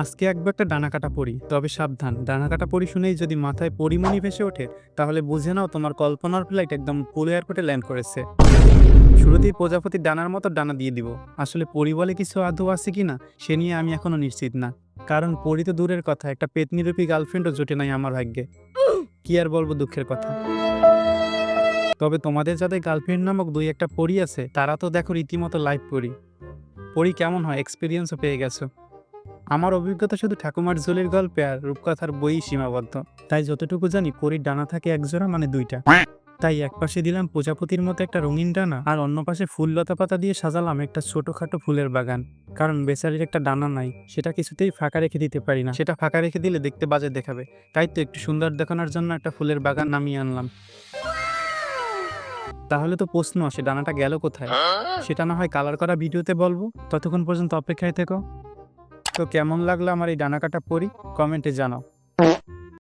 আজকে একবার একটা ডানা কাটা পড়ি তবে সাবধান। ডানা কাটা পড়ি শুনেই যদি মাথায় পরিমণি ভেসে ওঠে, তাহলে বুঝে নাও তোমার কল্পনার ফ্লাইট একদম পুল এয়ারপোর্টে ল্যান্ড করেছে। শুরুতেই প্রজাপতির ডানার মতো ডানা দিয়ে দিব। আসলে পরি বলে কিছু আদৌ আছে কিনা সে নিয়ে আমি এখনও নিশ্চিত না। কারণ পরি তো দূরের কথা, একটা পেতনিরূপী গার্লফ্রেন্ডও জোটে নাই আমার ভাগ্যে। কি আর বলব দুঃখের কথা। তবে তোমাদের যাদের গার্লফ্রেন্ড নামক দুই একটা পরি আছে, তারা তো দেখো রীতিমতো লাইভ পরি। পরি কেমন হয় এক্সপিরিয়েন্সও পেয়ে গেছো। আমার অভিজ্ঞতা শুধু ঠাকুমার ঝোলের গল্পে আর রূপকথার বই সীমাবদ্ধ। তাই যতটুকু জানি পরীর ডানা থাকে একজোড়া মানে দুইটা। তাই এক পাশে দিলাম প্রজাপতির মতো একটা রঙিন ডানা আর অন্য পাশে ফুল লতা পাতা দিয়ে সাজালাম একটা ছোটখাটো ফুলের বাগান। কারণ বেচারির একটা ডানা নাই সেটা কিছুতেই ফাঁকা রেখে দিতে পারি না। সেটা ফাঁকা রেখে দিলে দেখতে বাজে দেখাবে। তাই তো একটু সুন্দর দেখানোর জন্য একটা ফুলের বাগান নামিয়ে আনলাম। তাহলে তো প্রশ্ন আসে ডানাটা গেল কোথায়? সেটা না হয় কালার করা ভিডিওতে বলব? ততক্ষণ পর্যন্ত অপেক্ষায় থেকো। তো কেমন লাগল আমার এই ডানা কাটা পরি? কমেন্টে জানাও।